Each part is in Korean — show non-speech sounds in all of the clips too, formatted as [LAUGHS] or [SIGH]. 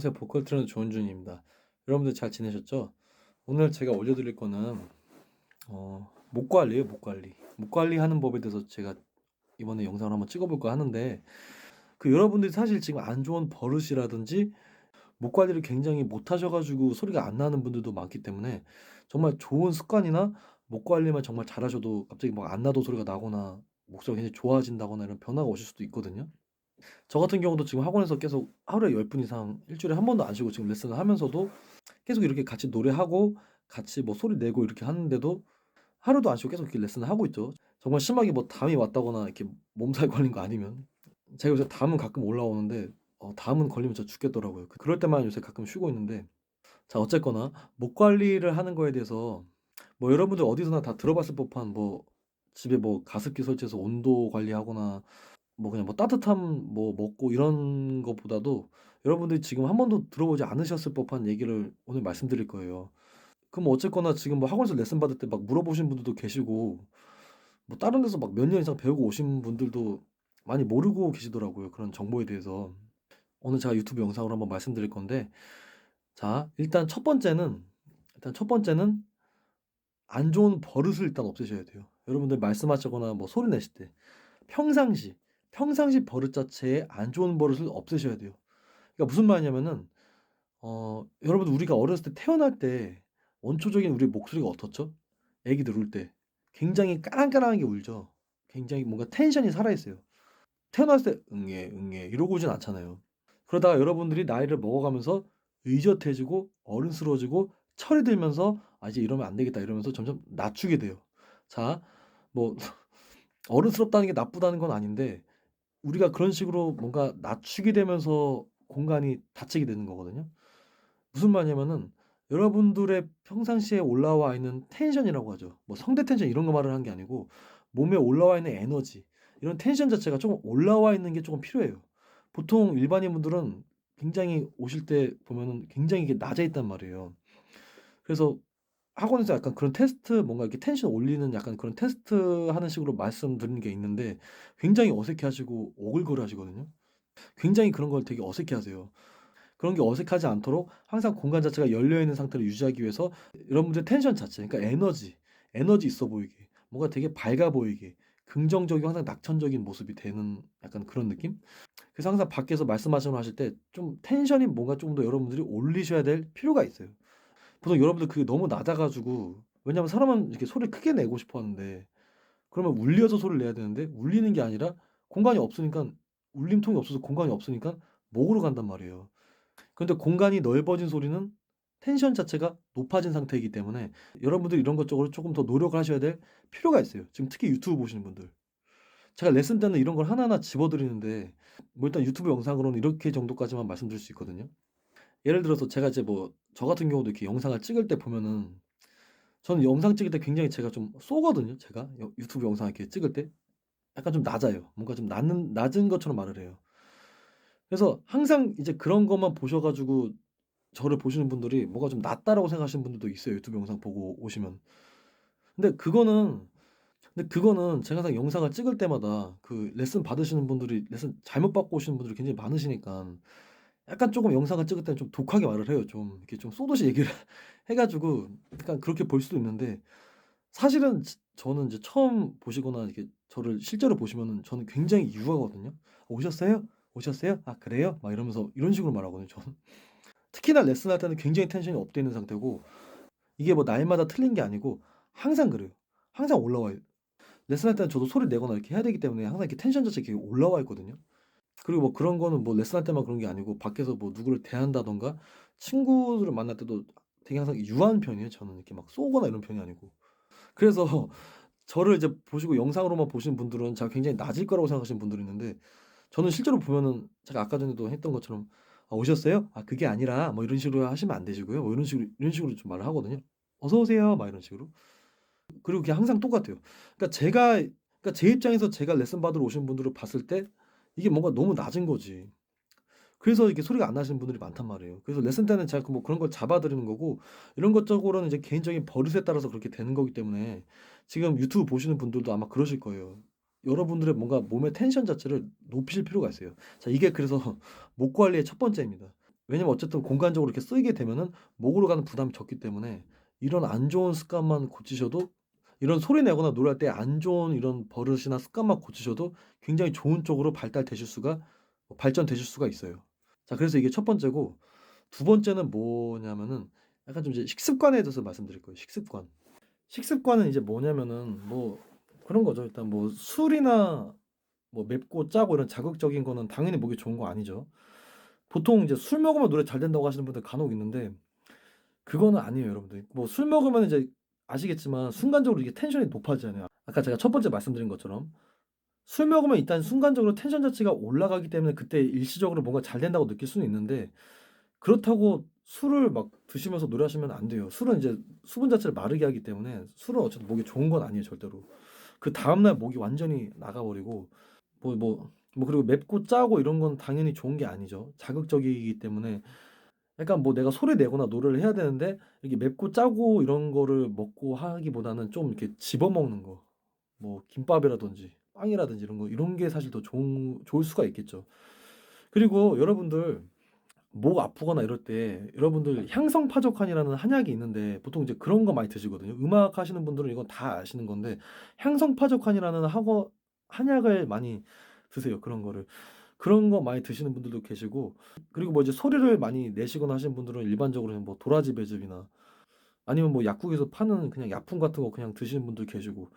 안녕하세요. 보컬 트레이너 조은준입니다. 여러분들 잘 지내셨죠? 오늘 제가 올려드릴 거는 어, 목 관리예요, 목 관리. 목 관리하는 법에 대해서 제가 이번에 영상을 한번 찍어볼까 하는데 그 여러분들이 사실 지금 안 좋은 버릇이라든지 목 관리를 굉장히 못 하셔가지고 소리가 안 나는 분들도 많기 때문에 정말 좋은 습관이나 목 관리만 정말 잘하셔도 갑자기 막 안 나도 소리가 나거나 목소리가 굉장히 좋아진다거나 이런 변화가 오실 수도 있거든요. 저 같은 경우도 지금 학원에서 계속 하루에 10분 이상 일주일에 한 번도 안 쉬고 지금 레슨을 하면서도 계속 이렇게 같이 노래하고 같이 뭐 소리 내고 이렇게 하는데도 하루도 안 쉬고 계속 이렇게 레슨을 하고 있죠. 정말 심하게 뭐 담이 왔다거나 이렇게 몸살이 걸린 거 아니면 제가 요새 담은 가끔 올라오는데 어, 담은 걸리면 진짜 죽겠더라고요. 그- 그럴 때만 요새 가끔 쉬고 있는데 자 어쨌거나 목 관리를 하는 거에 대해서 뭐 여러분들 어디서나 다 들어봤을 법한 뭐 집에 뭐 가습기 설치해서 온도 관리하거나 뭐 그냥 뭐 따뜻함 뭐 먹고 이런 것보다도 여러분들이 지금 한 번도 들어보지 않으셨을 법한 얘기를 오늘 말씀드릴 거예요. 그럼 어쨌거나 지금 뭐 학원에서 레슨 받을 때 막 물어보신 분들도 계시고 뭐 다른 데서 막 몇 년 이상 배우고 오신 분들도 많이 모르고 계시더라고요. 그런 정보에 대해서. 오늘 제가 유튜브 영상으로 한번 말씀드릴 건데 자, 일단 첫 번째는 일단 첫 번째는 안 좋은 버릇을 일단 없애셔야 돼요. 여러분들 말씀하시거나 뭐 소리 내실 때 평상시 평상시 버릇 자체에 안 좋은 버릇을 없애셔야 돼요. 그러니까 무슨 말이냐면은 어 여러분들 우리가 어렸을 때 태어날 때 원초적인 우리 목소리가 어떻죠? 애기들 울때 굉장히 까랑까랑하게 울죠. 굉장히 뭔가 텐션이 살아 있어요. 태어났을 때 "응애, 응애." 이러고 오진 않잖아요. 그러다가 여러분들이 나이를 먹어가면서 의젓해지고 어른스러워지고 철이 들면서 '아 이제 이러면 안 되겠다.' 이러면서 점점 낮추게 돼요. 자 뭐 [LAUGHS] 어른스럽다는 게 나쁘다는 건 아닌데 우리가 그런 식으로 뭔가 낮추게 되면서 공간이 닫히게 되는 거거든요. 무슨 말이냐면은 여러분들의 평상시에 올라와 있는 텐션이라고 하죠. 뭐 성대 텐션 이런 거 말을 한 게 아니고 몸에 올라와 있는 에너지 이런 텐션 자체가 조금 올라와 있는 게 조금 필요해요. 보통 일반인 분들은 굉장히 오실 때 보면은 굉장히 이게 낮아 있단 말이에요. 그래서 학원에서 약간 그런 테스트 뭔가 이렇게 텐션 올리는 약간 그런 테스트 하는 식으로 말씀드리는 게 있는데 굉장히 어색해 하시고 오글거려 하시거든요. 굉장히 그런 걸 되게 어색해 하세요. 그런 게 어색하지 않도록 항상 공간 자체가 열려 있는 상태를 유지하기 위해서 여러분들의 텐션 자체 그러니까 에너지, 에너지 있어 보이게 뭔가 되게 밝아 보이게 긍정적이고 항상 낙천적인 모습이 되는 약간 그런 느낌? 그래서 항상 밖에서 말씀하시거나 하실 때 좀 텐션이 뭔가 좀 더 여러분들이 올리셔야 될 필요가 있어요. 보통 여러분들 그게 너무 낮아 가지고 왜냐하면 사람은 이렇게 소리를 크게 내고 싶어 하는데 그러면 울려서 소리를 내야 되는데 울리는 게 아니라 공간이 없으니까 울림통이 없어서 공간이 없으니까 목으로 간단 말이에요. 그런데 공간이 넓어진 소리는 텐션 자체가 높아진 상태이기 때문에 여러분들이 이런 것저것 조금 더 노력을 하셔야 될 필요가 있어요. 지금 특히 유튜브 보시는 분들. 제가 레슨 때는 이런 걸 하나하나 집어 드리는데 뭐 일단 유튜브 영상으로는 이렇게 정도까지만 말씀드릴 수 있거든요. 예를 들어서 제가 이제 뭐 저 같은 경우도 이렇게 영상을 찍을 때 보면은 저는 영상 찍을 때 굉장히 제가 좀 쏘거든요 제가. 여 유튜브 영상 이렇게 찍을 때. 약간 좀 낮아요. 뭔가 좀 낮은 낮은 것처럼 말을 해요. 그래서 항상 이제 그런 것만 보셔 가지고 저를 보시는 분들이 뭐가 좀 낮다라고 생각하시는 분들도 있어요 유튜브 영상 보고 오시면. 근데 그거는 근데 그거는 제가 항상 영상을 찍을 때마다 그 레슨 받으시는 분들이 레슨 잘못 받고 오시는 분들이 굉장히 많으시니까 약간 쪼금 영상을 찍을 때는 좀 독하게 말을 해요. 좀 이렇게 좀 쏘듯이 얘기를 [LAUGHS] 해 가지고 약간 그렇게 볼 수도 있는데 사실은 지 저는 이제 처음 보시거나 이렇게 저를 실제로 보시면은 저는 굉장히 유하거든요. "오셨어요? 오셨어요? 아 그래요?" 막 이러면서 이런 식으로 말하거든요 저는. [LAUGHS] 특히나 레슨할 때는 굉장히 텐션이 업돼 있는 상태고 이게 뭐 날마다 틀린 게 아니고 항상 그래요. 항상 올라와요. 레슨할 때는 저도 소리를 내거나 이렇게 해야 되기 때문에 항상 이렇게 텐션 자체가 올라와 있거든요. 그리고 뭐 그런 거는 뭐 레슨할 때만 그런 게 아니고 밖에서 뭐 누구를 대한다든가 친구들을 만날 때도 되게 항상 유한 편이에요 저는. 이렇게 막 쏘거나 이런 편이 아니고. 그래서 [LAUGHS] 저를 이제 보시고 영상으로만 보시는 분들은 제가 굉장히 낮을 거라고 생각하시는 분들이 있는데 저는 실제로 보면은 제가 아까 전에도 했던 것처럼 "아 오셨어요? 아 그게 아니라" 뭐 이런 식으로 하시면 안 되시고요. 뭐 이런 식으로 이런 식으로 좀 말을 하거든요. "어서 오세요." 막 이런 식으로. 그리고 그게 항상 똑같아요. 그러니까 제가 그러니까 제 입장에서 제가 레슨 받으러 오신 분들을 봤을 때 이게 뭔가 너무 낮은 거지. 그래서 이렇게 소리가 안 나시는 분들이 많단 말이에요. 그래서 레슨 때는 제가 그뭐 그런 걸 잡아 드리는 거고 이런 것저것은 이제 개인적인 버릇에 따라서 그렇게 되는 거기 때문에 지금 유튜브 보시는 분들도 아마 그러실 거예요. 여러분들의 뭔가 몸의 텐션 자체를 높이실 필요가 있어요. 자 이게 그래서 [LAUGHS] 목 관리의 첫 번째입니다. 왜냐면 어쨌든 공간적으로 이렇게 쓰이게 되면은 목으로 가는 부담이 적기 때문에 이런 안 좋은 습관만 고치셔도 이런 소리 내거나 노래할 때 안 좋은 이런 버릇이나 습관만 고치셔도 굉장히 좋은 쪽으로 발달되실 수가 발전되실 수가 있어요. 자 그래서 이게 첫 번째고 두 번째는 뭐냐면은 약간 좀 이제 식습관에 대해서 말씀드릴 거예요. 식습관. 식습관은 이제 뭐냐면은 뭐 그런 거죠. 일단 뭐 술이나 뭐 맵고 짜고 이런 자극적인 거는 당연히 목에 좋은 거 아니죠. 보통 이제 술 먹으면 노래 잘 된다고 하시는 분들 간혹 있는데 그거는 아니에요, 여러분들. 뭐 술 먹으면 이제 아시겠지만 순간적으로 이게 텐션이 높아지잖아요. 아까 제가 첫 번째 말씀드린 것처럼 술 먹으면 일단 순간적으로 텐션 자체가 올라가기 때문에 그때 일시적으로 뭔가 잘 된다고 느낄 수는 있는데 그렇다고 술을 막 드시면서 노래하시면 안 돼요. 술은 이제 수분 자체를 마르게 하기 때문에 술은 어쨌든 목에 좋은 건 아니에요, 절대로. 그 다음 날 목이 완전히 나가버리고 뭐뭐뭐 그리고 맵고 짜고 이런 건 당연히 좋은 게 아니죠. 자극적이기 때문에 약간 뭐 내가 소리 내거나 노래를 해야 되는데 이렇게 맵고 짜고 이런 거를 먹고 하기보다는 좀 이렇게 집어먹는 거. 뭐 김밥이라든지 빵이라든지 이런 거 이런 게 사실 더 좋은 좋을 수가 있겠죠. 그리고 여러분들 목 아프거나 이럴 때 여러분들 향성파적한이라는 한약이 있는데 보통 이제 그런 거 많이 드시거든요. 음악 하시는 분들은 이건 다 아시는 건데 향성파적한이라는 하거 한약을 많이 드세요. 그런 거를. 그런 거 많이 드시는 분들도 계시고 그리고 뭐 이제 소리를 많이 내시거나 하시는 분들은 일반적으로 뭐 도라지 배즙이나 아니면 뭐 약국에서 파는 그냥 약품 같은 거 그냥 드시는 분들 계시고.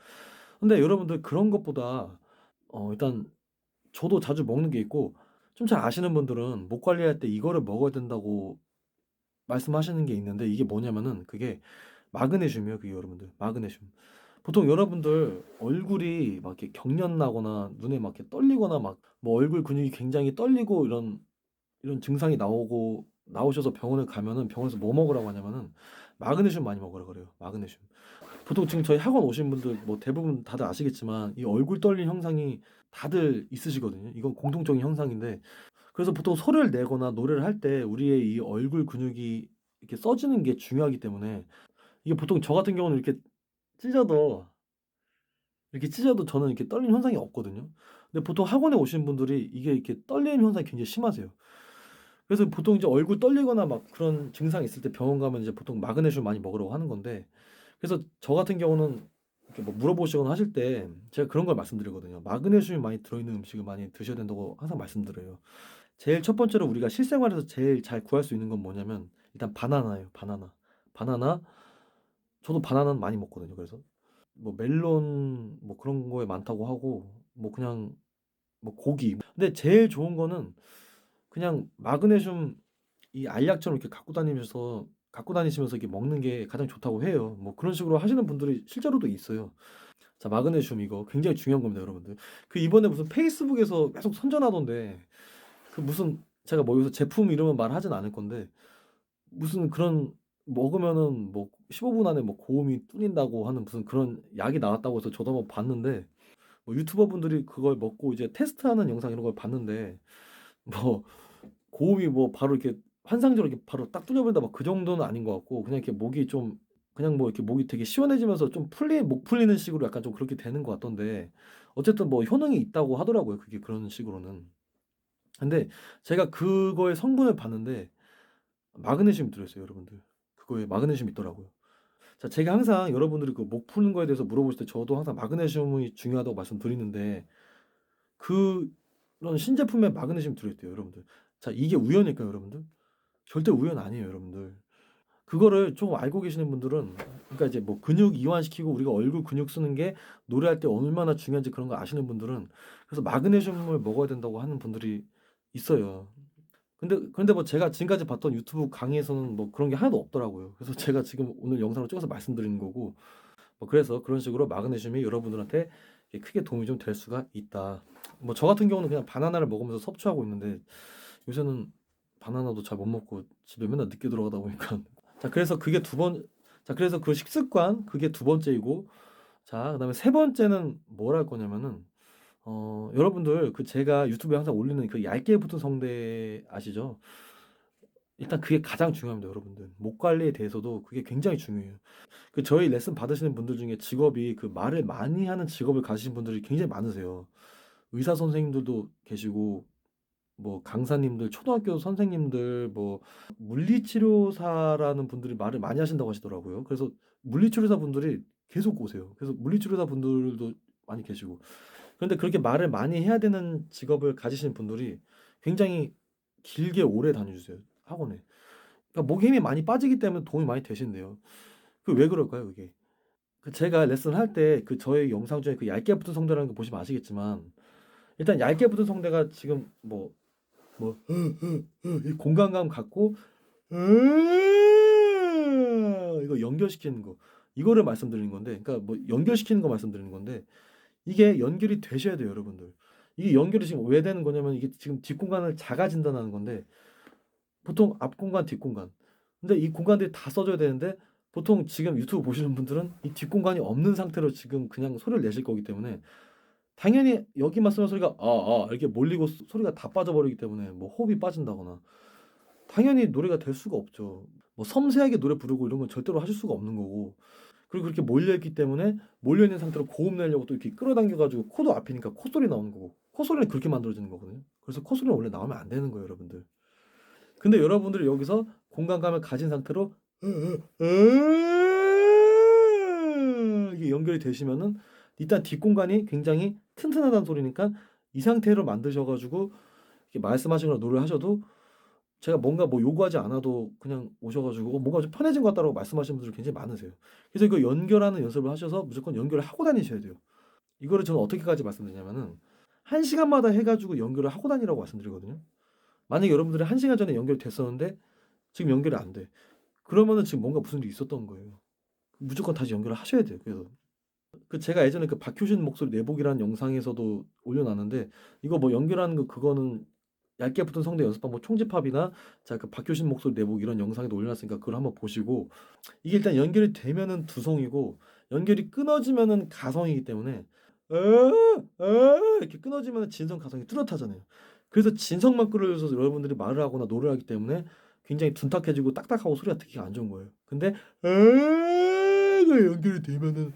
근데 여러분들 그런 것보다 어 일단 저도 자주 먹는 게 있고 좀 잘 아시는 분들은 목 관리할 때 이거를 먹어야 된다고 말씀하시는 게 있는데 이게 뭐냐면은 그게 마그네슘이에요, 그게 여러분들. 마그네슘. 보통 여러분들 얼굴이 막 이렇게 경련 나거나 눈에 막 이렇게 떨리거나 막 뭐 얼굴 근육이 굉장히 떨리고 이런 이런 증상이 나오고 나오셔서 병원에 가면은 병원에서 뭐 먹으라고 하냐면은 마그네슘 많이 먹으라 그래요. 마그네슘. 보통 지금 저희 학원 오신 분들 뭐 대부분 다들 아시겠지만 이 얼굴 떨리는 현상이 다들 있으시거든요. 이건 공통적인 현상인데 그래서 보통 소리를 내거나 노래를 할 때 우리의 이 얼굴 근육이 이렇게 써지는 게 중요하기 때문에 이게 보통 저 같은 경우는 이렇게 찢어도 이렇게 찢어도 저는 이렇게 떨리는 현상이 없거든요. 근데 보통 학원에 오신 분들이 이게 이렇게 떨리는 현상이 굉장히 심하세요. 그래서 보통 이제 얼굴 떨리거나 막 그런 증상이 있을 때 병원 가면 이제 보통 마그네슘 많이 먹으라고 하는 건데 그래서 저 같은 경우는 이렇게 뭐 물어보시거나 하실 때 제가 그런 걸 말씀드리거든요. 마그네슘이 많이 들어있는 음식을 많이 드셔야 된다고 항상 말씀드려요. 제일 첫 번째로 우리가 실생활에서 제일 잘 구할 수 있는 건 뭐냐면 일단 바나나예요. 바나나. 바나나. 저도 바나나는 많이 먹거든요. 그래서 뭐 멜론 뭐 그런 거에 많다고 하고 뭐 그냥 뭐 고기. 근데 제일 좋은 거는 그냥 마그네슘 이 알약처럼 이렇게 갖고 다니면서 갖고 다니시면서 이렇게 먹는 게 가장 좋다고 해요. 뭐 그런 식으로 하시는 분들이 실제로도 있어요. 자, 마그네슘 이거 굉장히 중요한 겁니다, 여러분들. 그 이번에 무슨 페이스북에서 계속 선전하던데 그 무슨 제가 뭐 여기서 제품 이름은 말하진 않을 건데 무슨 그런 먹으면은 뭐 15분 안에 뭐 고음이 뚫린다고 하는 무슨 그런 약이 나왔다고 해서 저도 한번 봤는데 뭐 유튜버 분들이 그걸 먹고 이제 테스트하는 영상 이런 걸 봤는데 [LAUGHS] 뭐 고음이 뭐 바로 이렇게 환상적으로 이렇게 바로 딱 뚫려버린다 막 그 정도는 아닌 것 같고 그냥 이렇게 목이 좀 그냥 뭐 이렇게 목이 되게 시원해지면서 좀 풀리 목 풀리는 식으로 약간 좀 그렇게 되는 것 같던데 어쨌든 뭐 효능이 있다고 하더라고요. 그게 그런 식으로는. 근데 제가 그거의 성분을 봤는데 마그네슘이 들어있어요, 여러분들. 그거에 마그네슘이 있더라고요. 자, 제가 항상 여러분들이 그 목 푸는 거에 대해서 물어보실 때 저도 항상 마그네슘이 중요하다고 말씀드리는데 그런 신제품에 마그네슘이 들어있대요, 여러분들. 자, 이게 우연일까요, 여러분들? 절대 우연 아니에요, 여러분들. 그거를 조금 알고 계시는 분들은 그러니까 이제 뭐 근육 이완시키고 우리가 얼굴 근육 쓰는 게 노래할 때 얼마나 중요한지 그런 거 아시는 분들은 그래서 마그네슘을 먹어야 된다고 하는 분들이 있어요. 근데 근데 뭐 제가 지금까지 봤던 유튜브 강의에서는 뭐 그런 게 하나도 없더라고요. 그래서 [LAUGHS] 제가 지금 오늘 영상을 찍어서 말씀드리는 거고 뭐 그래서 그런 식으로 마그네슘이 여러분들한테 크게 도움이 좀 될 수가 있다. 뭐 저 같은 경우는 그냥 바나나를 먹으면서 섭취하고 있는데 요새는 바나나도 잘 못 먹고 집에 맨날 늦게 들어가다 보니까 [LAUGHS] 자 그래서 그게 두 번 자 그래서 그 식습관 그게 두 번째이고 자 그다음에 세 번째는 뭘 할 거냐면은 어 여러분들 그 제가 유튜브에 항상 올리는 그 얇게 붙은 성대 아시죠? 일단 그게 가장 중요합니다, 여러분들. 목 관리에 대해서도 그게 굉장히 중요해요. 그 저희 레슨 받으시는 분들 중에 직업이 그 말을 많이 하는 직업을 가지신 분들이 굉장히 많으세요. 의사 선생님들도 계시고 뭐 강사님들, 초등학교 선생님들, 뭐 물리치료사라는 분들이 말을 많이 하신다고 하시더라고요. 그래서 물리치료사 분들이 계속 오세요. 그래서 물리치료사 분들도 많이 계시고. 그런데 그렇게 말을 많이 해야 되는 직업을 가지시는 분들이 굉장히 길게 오래 다녀주세요. 학원에. 그러니까 목에 힘이 많이 빠지기 때문에 도움이 많이 되신대요. 그 왜 그럴까요, 그게? 그 제가 레슨 할 때 그 저의 영상 중에 그 얇게 붙은 성대라는 거 보시면 아시겠지만 일단 얇게 붙은 성대가 지금 뭐뭐이 공간감 갖고 이거 연결시키는 거 이거를 말씀드리는 건데 그러니까 뭐 연결시키는 거 말씀드리는 건데 이게 연결이 되셔야 돼요, 여러분들. 이게 연결이 지금 왜 되는 거냐면 이게 지금 뒷공간을 작아진다는 건데 보통 앞공간, 뒷공간. 근데 이 공간들이 다 써줘야 되는데 보통 지금 유튜브 보시는 분들은 이 뒷공간이 없는 상태로 지금 그냥 소리를 내실 거기 때문에 당연히 여기만 쓰면 소리가 아, 아 이렇게 몰리고 소- 소리가 다 빠져버리기 때문에 뭐 호흡이 빠진다거나 당연히 노래가 될 수가 없죠. 뭐 섬세하게 노래 부르고 이런 건 절대로 하실 수가 없는 거고 그리고 그렇게 몰려있기 때문에 몰려있는 상태로 고음 내려고 또 이렇게 끌어당겨가지고 코도 앞이니까 콧소리 나오는 거고 콧소리는 그렇게 만들어지는 거거든요. 그래서 콧소리는 원래 나오면 안 되는 거예요, 여러분들. 근데 여러분들이 여기서 공간감을 가진 상태로 이게 연결이 되시면은 일단 뒷공간이 굉장히 튼튼하다는 소리니까 이 상태로 만드셔가지고 이렇게 말씀하시거나 노래를 하셔도 제가 뭔가 뭐 요구하지 않아도 그냥 오셔가지고 어, 뭔가 좀 편해진 것 같다라고 말씀하시는 분들 굉장히 많으세요. 그래서 이거 연결하는 연습을 하셔서 무조건 연결을 하고 다니셔야 돼요. 이거를 저는 어떻게까지 말씀드리냐면은 한 시간마다 해가지고 연결을 하고 다니라고 말씀드리거든요. 만약에 여러분들이 한 시간 전에 연결이 됐었는데 지금 연결이 안 돼. 그러면은 지금 뭔가 무슨 일이 있었던 거예요. 무조건 다시 연결을 하셔야 돼요. 그래서 그 제가 예전에 그 박효신 목소리 내복이라는 영상에서도 올려놨는데 이거 뭐 연결하는 거 그거는 얇게 붙은 성대 연습 방법 총집합이나 자 그 박효신 목소리 내복 이런 영상에도 올려놨으니까 그걸 한번 보시고 이게 일단 연결이 되면은 두성이고 연결이 끊어지면은 가성이기 때문에 어, 어, 이렇게 끊어지면은 진성 가성이 뚜렷하잖아요. 그래서 진성만 끌어줘서 여러분들이 말을 하거나 노래를 하기 때문에 굉장히 둔탁해지고 딱딱하고 소리가 듣기가 안 좋은 거예요. 근데 가 연결이 되면은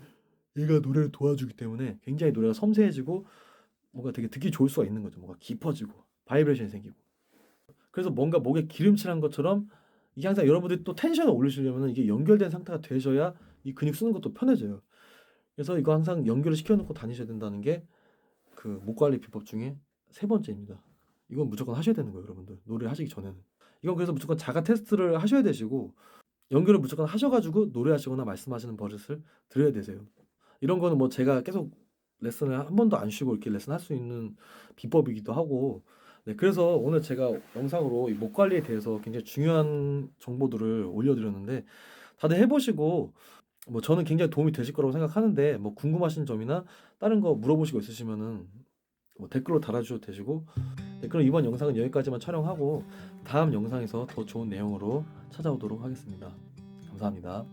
얘가 노래를 도와주기 때문에 굉장히 노래가 섬세해지고 뭔가 되게 듣기 좋을 수가 있는 거죠. 뭔가 깊어지고 바이브레이션이 생기고. 그래서 뭔가 목에 기름칠한 것처럼 이게 항상 여러분들이 또 텐션을 올리시려면 이게 연결된 상태가 되셔야 이 근육 쓰는 것도 편해져요. 그래서 이거 항상 연결을 시켜놓고 다니셔야 된다는 게 그 목 관리 비법 중에 세 번째입니다. 이건 무조건 하셔야 되는 거예요, 여러분들. 노래 하시기 전에는. 이건 그래서 무조건 자가 테스트를 하셔야 되시고 연결을 무조건 하셔가지고 노래하시거나 말씀하시는 버릇을 들여야 되세요. 이런 거는 뭐 제가 계속 레슨을 한 번도 안 쉬고 이렇게 레슨 할 수 있는 비법이기도 하고 네 그래서 오늘 제가 영상으로 이목 관리에 대해서 굉장히 중요한 정보들을 올려드렸는데 다들 해보시고 뭐 저는 굉장히 도움이 되실 거라고 생각하는데 뭐 궁금하신 점이나 다른 거 물어보시고 있으시면은 뭐 댓글로 달아주셔도 되시고 네, 그럼 이번 영상은 여기까지만 촬영하고 다음 영상에서 더 좋은 내용으로 찾아오도록 하겠습니다. 감사합니다.